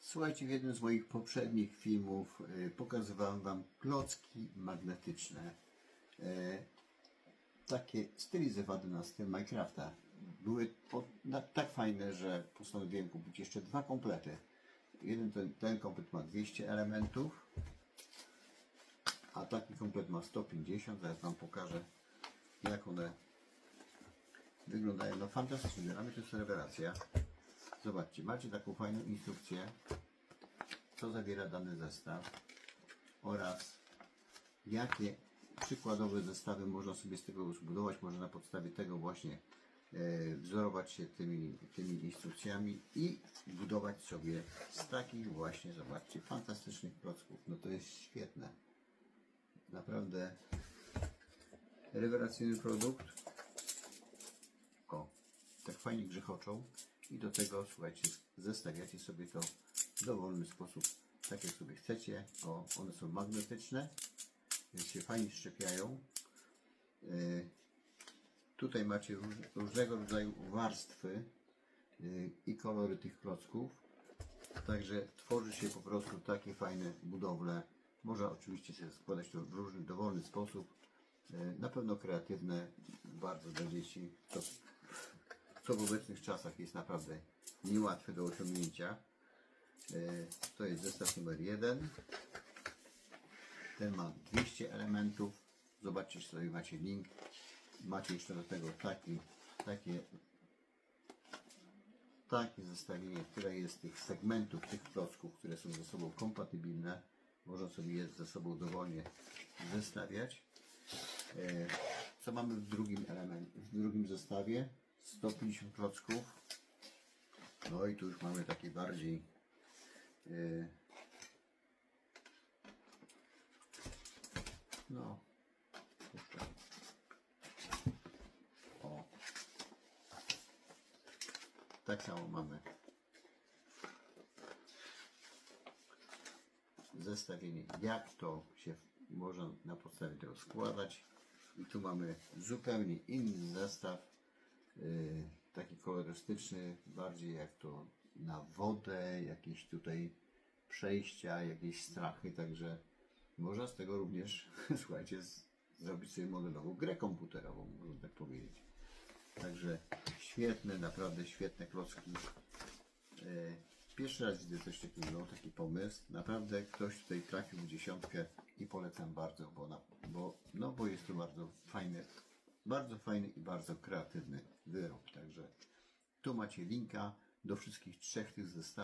Słuchajcie, w jednym z moich poprzednich filmów y, pokazywałem Wam klocki magnetyczne. E, takie stylizowane na styl Minecrafta. Były tak fajne, że postanowiłem kupić jeszcze dwa komplety. Jeden ten, ten komplet ma 200 elementów, a taki komplet ma 150. Zaraz Wam pokażę, jak one wyglądają. No fantastycznie, dla mnie to jest rewelacja. Zobaczcie, macie taką fajną instrukcję, co zawiera dany zestaw oraz jakie przykładowe zestawy można sobie z tego zbudować. Można na podstawie tego właśnie e, wzorować się tymi, tymi instrukcjami i budować sobie z takich właśnie, zobaczcie, fantastycznych klocków. No to jest świetne. Naprawdę rewelacyjny produkt. O, tak fajnie grzechoczą i do tego, słuchajcie, zestawiacie sobie to w dowolny sposób, tak jak sobie chcecie. O, one są magnetyczne, więc się fajnie szczepiają. Yy, tutaj macie róż, różnego rodzaju warstwy yy, i kolory tych klocków. Także tworzy się po prostu takie fajne budowle. Można oczywiście się składać to w różny, dowolny sposób. Yy, Na pewno kreatywne, bardzo dla dzieci. To, co w obecnych czasach jest naprawdę niełatwe do osiągnięcia. Yy, To jest zestaw numer jeden. Ten ma 200 elementów. Zobaczcie sobie, macie link. Macie jeszcze do tego taki, takie, takie zestawienie, które jest tych segmentów, tych klocków, które są ze sobą kompatybilne. Można sobie je ze sobą dowolnie zestawiać. E, Co mamy w drugim elemencie, w drugim zestawie? 150 klocków. No i tu już mamy takie bardziej e, no. O. Tak samo mamy zestawienie, jak to się można na podstawie tego składać. I tu mamy zupełnie inny zestaw, taki kolorystyczny, bardziej jak to na wodę, jakieś tutaj przejścia, jakieś strachy, także można z tego również, słuchajcie, zrobić sobie modelową grę komputerową, można tak powiedzieć. Także świetne, naprawdę świetne klocki. E, Pierwszy raz widzę coś takiego, taki pomysł. Naprawdę ktoś tutaj trafił w dziesiątkę i polecam bardzo, bo, na, bo, no, bo jest to bardzo fajny, bardzo fajny i bardzo kreatywny wyrób. Także tu macie linka do wszystkich trzech tych zestawów.